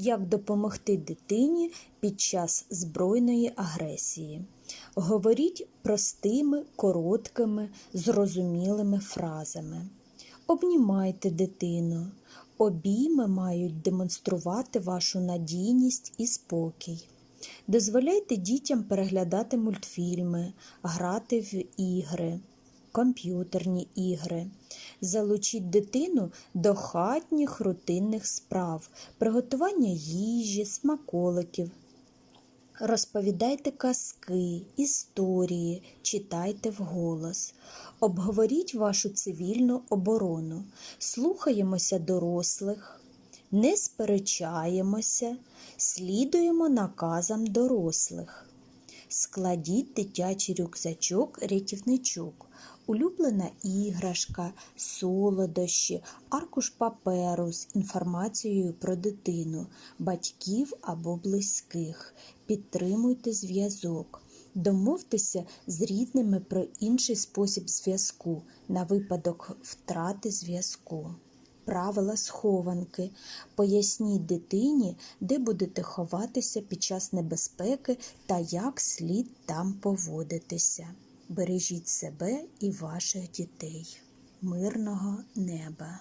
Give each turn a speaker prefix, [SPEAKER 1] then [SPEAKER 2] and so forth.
[SPEAKER 1] Як допомогти дитині під час збройної агресії? Говоріть простими, короткими, зрозумілими фразами. Обнімайте дитину. Обійми мають демонструвати вашу надійність і спокій. Дозволяйте дітям переглядати мультфільми, грати в ігри, комп'ютерні ігри. Залучіть дитину до хатніх рутинних справ, приготування їжі, смаколиків. Розповідайте казки, історії, читайте вголос. Обговоріть вашу цивільну оборону. Слухаємося дорослих, не сперечаємося, слідуємо наказам дорослих. Складіть дитячий рюкзачок, рятівничок, улюблена іграшка, солодощі, аркуш паперу з інформацією про дитину, батьків або близьких. Підтримуйте зв'язок. Домовтеся з рідними про інший спосіб зв'язку на випадок втрати зв'язку. Правила схованки. Поясніть дитині, де будете ховатися під час небезпеки та як слід там поводитися. Бережіть себе і ваших дітей. Мирного неба!